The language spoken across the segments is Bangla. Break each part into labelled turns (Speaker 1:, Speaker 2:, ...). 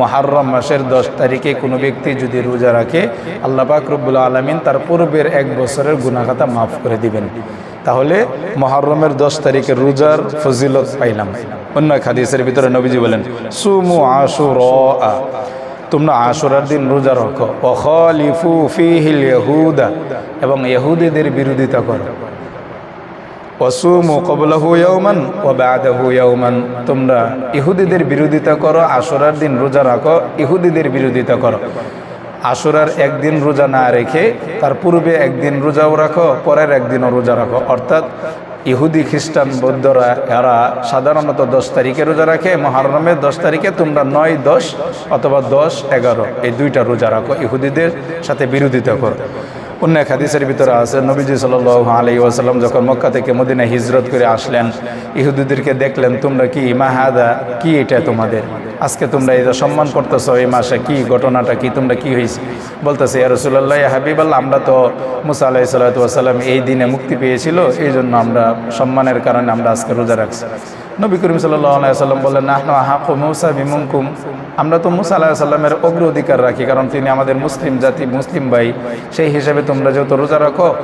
Speaker 1: মহারম মাসের দশ তারিখে কোনো ব্যক্তি যদি রোজা রাখে, আল্লাহ পাক রব্বুল আলমিন তার পূর্বের এক বছরের গুণাখাতা মাফ করে দিবেন। তাহলে মহরমের দশ তারিখে রোজার ফজিলত পাইলাম। অন্য এক হাদিসের ভিতরে নবীজি বলেন, সুমু আশুর তোমরা আশুরার দিন রোজা রাখো। অখলিফু ফিহিল এবং ইহুদিদের বিরোধিতা করো। ওসুমু কবলাহু ইয়াউমান ও বাদাহু ইয়াউমান। তোমরা ইহুদিদের বিরোধিতা করো আশুরার দিন রোজা রাখো, ইহুদিদের বিরোধিতা করো। আশুরার একদিন রোজা না রেখে তার পূর্বে একদিন রোজাও রাখো, পরের একদিনও রোজা রাখো। অর্থাৎ ইহুদি খ্রিস্টান বৌদ্ধরা, এরা সাধারণত দশ তারিখে রোজা রাখে মহারমের দশ তারিখে তোমরা নয়, দশ অথবা দশ, এগারো, এই দুইটা রোজা রাখো ইহুদিদের সাথে বিরোধিতা করো। অন্য এক হাদিসের ভিতরে আছে, নবীজি সাল আলী ওয়াসাল্লাম যখন মক্কা থেকে মদিনা হিজরত করে আসলেন, ইহুদিদেরকে দেখলেন, তোমরা কি মাহাদা কি এটা তোমাদের? আজকে তোমরা এটা সম্মান করতেছো, এই মাসে কি ঘটনাটা কি, তোমরা কি হয়েছে? বলতেছে রসুল্লাহ হাবিবাল্লাহ, আমরা তো মুসা আলাহি সাল্লাতাম এই দিনে মুক্তি পেয়েছিল এই জন্য আমরা সম্মানের কারণে আমরা আজকে রোজা রাখছি। নবী করিম সাল্লাম বললেন, নাহন হাক মৌসা বিমুকুম আমরা তো মুসা আল্লাহ সাল্লামের অগ্র অধিকার রাখি, কারণ তিনি আমাদের মুসলিম জাতি, মুসলিম ভাই। সেই হিসেবে তোমরা যেহেতু রোজা রাখো,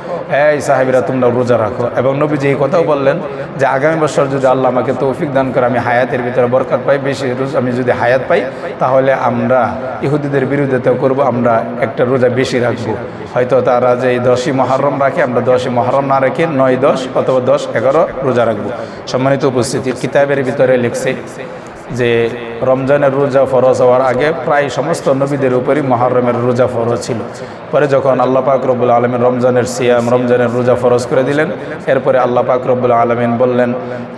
Speaker 1: এই সাহেবেরা তোমরা রোজা রাখো। এবং নবীজি এই কথাও বললেন যে, আগামী বছর যদি আল্লাহ আমাকে তৌফিক দান করে, আমি হায়াতের ভিতরে বরকাত পাই, বেশি রোজ- আমি যদি হায়াত পাই, তাহলে আমরা ইহুদিদের বিরোধিতাও করব, আমরা একটা রোজা বেশি রাখব। হয়তো তারা যে দশই মহরম রাখে, আমরা দশই মহরম না রেখে নয় দশ অথবা দশ এগারো রোজা রাখব। সম্মানিত উপস্থিতি কিতাবের ভিতরে লিখছে যে রমজানের রোজা ফরজ হওয়ার আগে প্রায় সমস্ত নবীদের উপরই মহরমের রোজা ফরজ ছিল। পরে যখন আল্লাহ পাক রব্বুল আলমিন রমজানের সিয়াম, রমজানের রোজা ফরজ করে দিলেন, এরপরে আল্লাহ পাক রব্বুল আলমিন বললেন,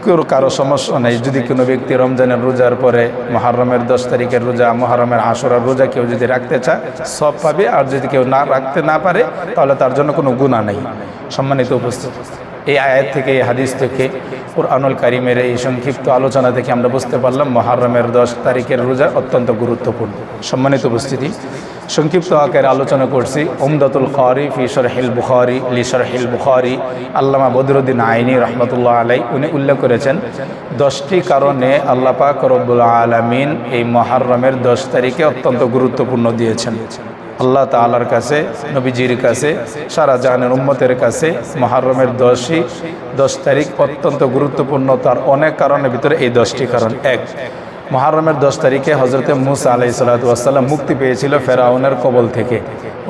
Speaker 1: কেউ কারও সমস্যা নেই, যদি কোনো ব্যক্তি রমজানের রোজার পরে মহরমের দশ তারিখের রোজা, মহরমের আশুরার রোজা কেউ যদি রাখতে চায়, সব পাবে, আর যদি কেউ না রাখতে না পারে, তাহলে তার জন্য কোনো গুণা নেই। সম্মানিত উপস্থিত এই আয়াত থেকে, এই হাদিস থেকে, কোরআনুল কারিমের এই সংক্ষিপ্ত আলোচনা থেকে আমরা বুঝতে পারলাম মহারমের দশ তারিখের রোজা অত্যন্ত গুরুত্বপূর্ণ। সম্মানিত উপস্থিতি, সংক্ষিপ্ত আকারে আলোচনা করছি ওমদাতুল খারি ফি শরহিল বুখারি লিসর শরহিল বুখারি, আল্লামা বদরুদ্দিন আইনি রহমতুল্লাহ আলাই উনি উল্লেখ করেছেন, দশটি কারণে আল্লাহ পাক রব্বুল আলমিন এই মহারমের দশ তারিখে অত্যন্ত গুরুত্বপূর্ণ দিয়েছেন। আল্লাহ তালার কাছে, নবীজির কাছে, সারা জাহানের উম্মতের কাছে, মহারমের দশই, দশ তারিখ অত্যন্ত গুরুত্বপূর্ণ। তার অনেক কারণের ভিতরে এই দশটি কারণ। এক, মহারমের দশ তারিখে হজরতে মুসা আলাইসালাতাম মুক্তি পেয়েছিল ফেরাউনের কবল থেকে।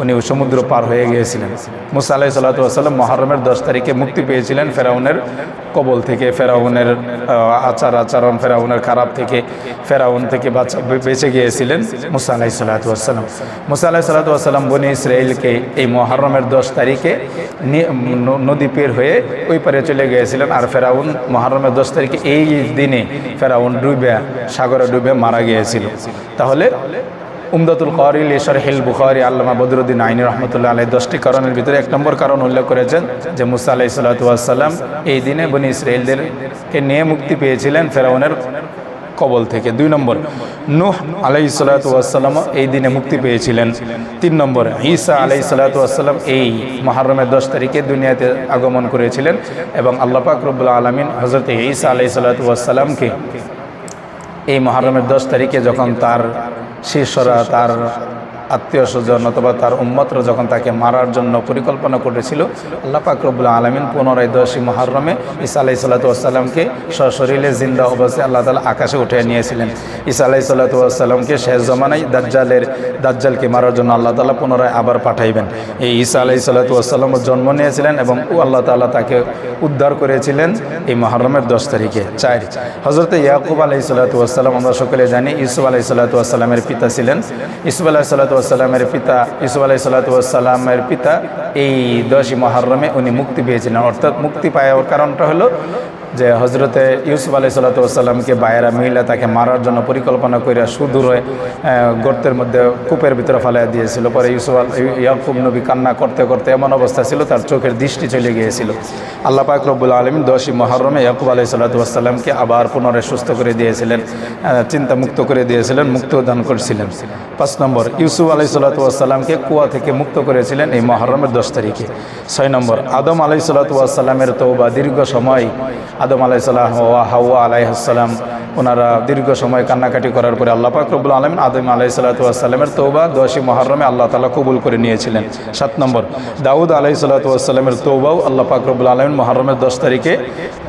Speaker 1: উনি সমুদ্র পার হয়ে গিয়েছিলেন। মুসা আলাই সাল্লাতাম মহারমের দশ তারিখে মুক্তি পেয়েছিলেন ফেরাউনের কবল থেকে, ফেরাউনের আচার আচরণ, ফেরাউনের খারাপ থেকে, ফেরাউন থেকে বাঁচা বেঁচে গিয়েছিলেন মুসা আলাই সাল্লাতাম মুসা আলাই সাল্লাতাম বনি ইসরায়েলকে এই মহারমের দশ তারিখে নদী পের হয়ে ওই পারে চলে গিয়েছিলেন আর ফেরাউন মহারমের দশ তারিখে এই দিনে ফেরাউন ডুবে, সাগরে ডুবে মারা গিয়েছিল। তাহলে উমদাতুল করিল ঈশ্বর হিল বুখারি, আল্লামা বদরুদ্দিন আইনি রহমতুল্লাহ আলাই দশটি কারণের ভিতরে এক নম্বর কারণ উল্লেখ করেছেন যে মুসা আলাই সাল্লাতাম এই দিনে বনি ইসরায়েলদেরকে নিয়ে মুক্তি পেয়েছিলেন ফেরাউনের কবল থেকে। দুই নম্বর, নুহ আলাই সাল্লাতাম এই দিনে মুক্তি পেয়েছিলেন। তিন নম্বর, ঈসা আলাই সাল্লাতাম এই মহারমের দশ তারিখে দুনিয়াতে আগমন করেছিলেন এবং আল্লাহ পাক রব্বুল আলমিন হজরত ঈসা আলাই সাল্লাতামকে এই মহারমের দশ তারিখে যখন তার শিষ্যরা তার আত্মীয় স্বজন অথবা তার উম্মতরা যখন তাকে মারার জন্য পরিকল্পনা করেছিল, আল্লাহ পাক রব্বুল আলমিন পুনরায় দশই মহারমে ঈসা আলাহি সাল্লাতামকে সশরীরে জিন্দা অবস্থায় আল্লাহ তালা আকাশে উঠে নিয়েছিলেন। ঈসা আলাহি সাল্লাতামকে শেষ জমানায় দাজ্জালের, দাজ্জালকে মারার জন্য আল্লাহ তালা পুনরায় আবার পাঠাইবেন। এই ঈসা আলাহি সাল্লাতাম জন্ম নিয়েছিলেন এবং আল্লাহ তালা তাকে উদ্ধার করেছিলেন এই মহরমের দশ তারিখে। চার হজরত ইয়াকুব আলাই সাল্লাতাম আমরা সকলে জানি ইসুফ আলাই সাল্লাতামের পিতা ছিলেন। ইসুফ আলাহি সাল্লাতামের পিতা ইসু আলাই সাল্লাতামের পিতা, এই দশই মহারমে উনি মুক্তি পেয়েছিলেন। অর্থাৎ মুক্তি পাওয়ার কারণটা হলো যে হজরতে ইউসুফ আলাই সাল্লাতামকে বাইরা মহিলা তাকে মারার জন্য পরিকল্পনা করে সুদূর গর্তের মধ্যে কূপের ভিতরে ফালাই দিয়েছিল। পরে ইউসুফ আল, ইয়াকুব নবী কান্না করতে করতে এমন অবস্থা ছিল, তার চোখের দৃষ্টি চলে গিয়েছিল। আল্লাহ পাক রব্বুল আলমিন দশই মহরমে ইয়াকুব আলাই সাল্লাতামকে আবার পুনরায় সুস্থ করে দিয়েছিলেন চিন্তা মুক্ত করে দিয়েছিলেন, মুক্ত দান করেছিলেন। পাঁচ নম্বর, ইউসুফ আলাই সাল্লাতামকে কুয়া থেকে মুক্ত করেছিলেন এই মহরমের দশ তারিখে। ছয় নম্বর, আদম আলাই সাল্লাতামের তৌবা দীর্ঘ সময় আদম আলাইসাল্লাম ওয়া হাওয়া আলাইহাসাল্লাম ওনারা দীর্ঘ সময় কান্নাকাটি করার পরে আল্লাহ পাক রব্বুল আলমিন আদম আলাই সাল্লাতামের তৌবা দশই মহরমে আল্লাহ তালা কবুল করে নিয়েছিলেন। সাত নম্বর, দাউদ আলাই সাল্লাতামের তৌবাও আল্লাহ পাক রব্বুল আলমিন মহরমের দশ তারিখে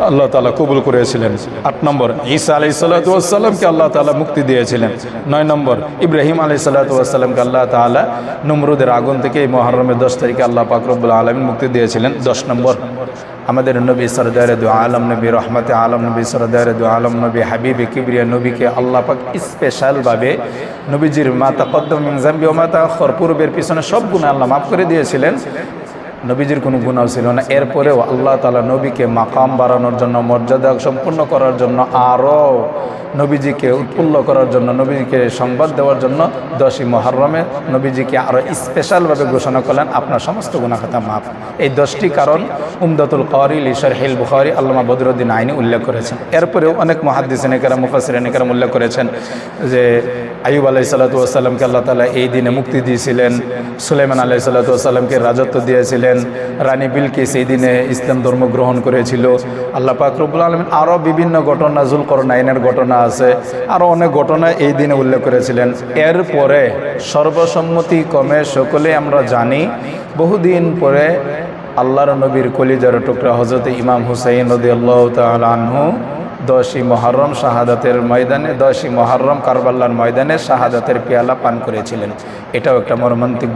Speaker 1: আল্লাহ তালা কবুল করেছিলেন। আট নম্বর, ঈসা আলাই সাল্লাতামকে আল্লাহ তালা মুক্তি দিয়েছিলেন। নয় নম্বর, ইব্রাহিম আলাই সাল্লাতামকে আল্লাহ তালা নমরুদের আগুন থেকে এই মহরমের দশ তারিখে আল্লাহ পাক রব্বুল আলমিন মুক্তি দিয়েছিলেন। দশ নম্বর আমাদের নবী সরদার দু আলম নবী, রহমতে আলম নবী, সরদার দু আলম নবী, হাবিব কিবরিয়া নবীকে আল্লাহ পাক স্পেশালভাবে নবীজির মাতা কদ্দম ও মাতা খর পূর্বের পিছনে সব গুণ আল্লাহ মাফ করে দিয়েছিলেন। নবীজির কোনো গুণাও ছিল না। এরপরেও আল্লাহ তালা নবীকে মাকাম বাড়ানোর জন্য মর্যাদা সম্পূর্ণ করার জন্য আরও নবীজিকে উৎফুল্ল করার জন্য নবীজিকে সংবাদ দেওয়ার জন্য দশই মহরমে নবীজিকে আরও স্পেশালভাবে ঘোষণা করলেন আপনার সমস্ত গুণাখাতা মাফ। এই দশটি কারণ উমদাতুল করিল ঈশ্বর হিল বুখারি আল্লামা বদরুদ্দিন আইনি উল্লেখ করেছেন। এরপরেও অনেক মহাদ্দিসিন একারাম মুফাসির একারাম উল্লেখ করেছেন যে আইব আলাই সাল্লাতুয়াসাল্লামকে আল্লাহ তালা এই দিনে মুক্তি দিয়েছিলেন সুলাইমান আলাই সাল্লাতুয়াসাল্লামকে রাজত্ব দিয়েছিলেন রানী বিলকিস এই দিনে ইসলাম ধর্ম গ্রহণ করেছিল। আল্লাহ পাক রব্বুল আলমিন আরও বিভিন্ন ঘটনা জুল করনাইনের ঘটনা আছে। আরও অনেক ঘটনা এই দিনে উল্লেখ করেছিলেন। এরপরে সর্বসম্মতি কমে সকলে আমরা জানি, বহুদিন পরে আল্লাহর নবীর কলিজার টুকরা হজরত ইমাম হুসাইন রদি আল্লাহ আনহু দশই মহরম শাহাদাতের ময়দানে, দশই মহরম কারবাল্লার ময়দানে শাহাদাতের পেয়ালা পান করেছিলেন। এটাও একটা মর্মান্তিক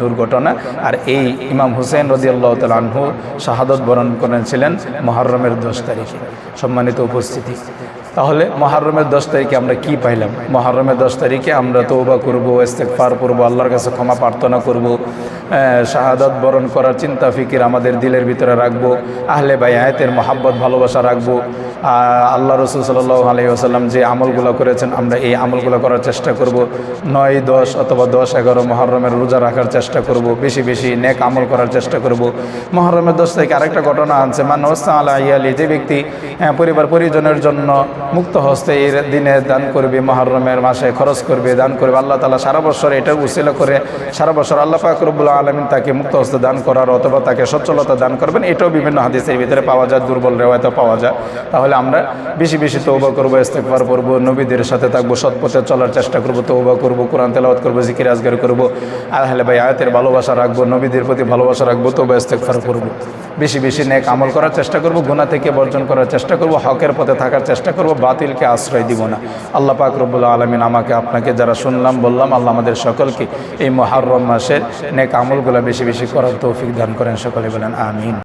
Speaker 1: দুর্ঘটনা। আর এই ইমাম হুসেন রদিয়াল্লাহ আনহু শাহাদত বরণ করেছিলেন মহরমের দশ তারিখে। সম্মানিত উপস্থিতি। তাহলে মহরমের দশ তারিখে আমরা কি পাইলাম? মহরমের দশ তারিখে আমরা তৌবা করব ইস্তেকফার করব, আল্লাহর কাছে ক্ষমা প্রার্থনা করব শাহাদত বরণ করার চিন্তা ফিকির আমাদের দিলের ভিতরে রাখব, আহলে ভাই আয়তের মহাব্বত, ভালোবাসা রাখব। আল্লাহ রসুল সাল্লাহ আলাই আসাল্লাম যে আমলগুলো করেছেন, আমরা এই আমলগুলো করার চেষ্টা করব। নয়, দশ অথবা দশ, এগারো মহরমের রোজা রাখার চেষ্টা করব, বেশি বেশি নেক আমল করার চেষ্টা করব। মহরমের দশ থেকে আরেকটা ঘটনা আছে মানবস্তা আল্লাহ ইয়ালি যে ব্যক্তি পরিবার পরিজনের জন্য মুক্ত হস্তে এই দিনে দান করবে, মহরমের মাসে খরচ করবে, দান করবে। আল্লাহ তালা সারা বছর এটা উসিলা করে, সারা বছর আল্লাহ পাক রব্বুল আলমিন তাকে মুক্ত হস্তে দান করার অথবা তাকে সচ্ছলতা দান করবেন, এটাও বিভিন্ন হাদিসের ভিতরে পাওয়া যায়, দুর্বল রেওয়ায়তে পাওয়া যায়। তাহলে আমরা বেশি বেশি তৌবা করব ইস্তেকবার করব, নবীদের সাথে থাকব সৎ পথে চলার চেষ্টা করব তৌবা করব, কোরআন তেলাওয়াত করব, জিকির আজগার করব, আহলে ভাই আয়াতের ভালোবাসা রাখব, নবীদের প্রতি ভালোবাসা রাখব তৌবা ইস্তেকবার করব। বেশি বেশি নেক আমল করার চেষ্টা করব গুণা থেকে বর্জন করার চেষ্টা করব, হকের পথে থাকার চেষ্টা করব বাতিলকে আশ্রয় দিব না। আল্লাহ পাক রব্বুল আলমিন আমাকে, আপনাকে যারা শুনলাম, বললাম, আল্লাহ আমাদের সকলকে এই মহারম মাসের নেক আমলগুলো বেশি বেশি করার তৌফিক দান করেন। সকলে বলেন, আমিন।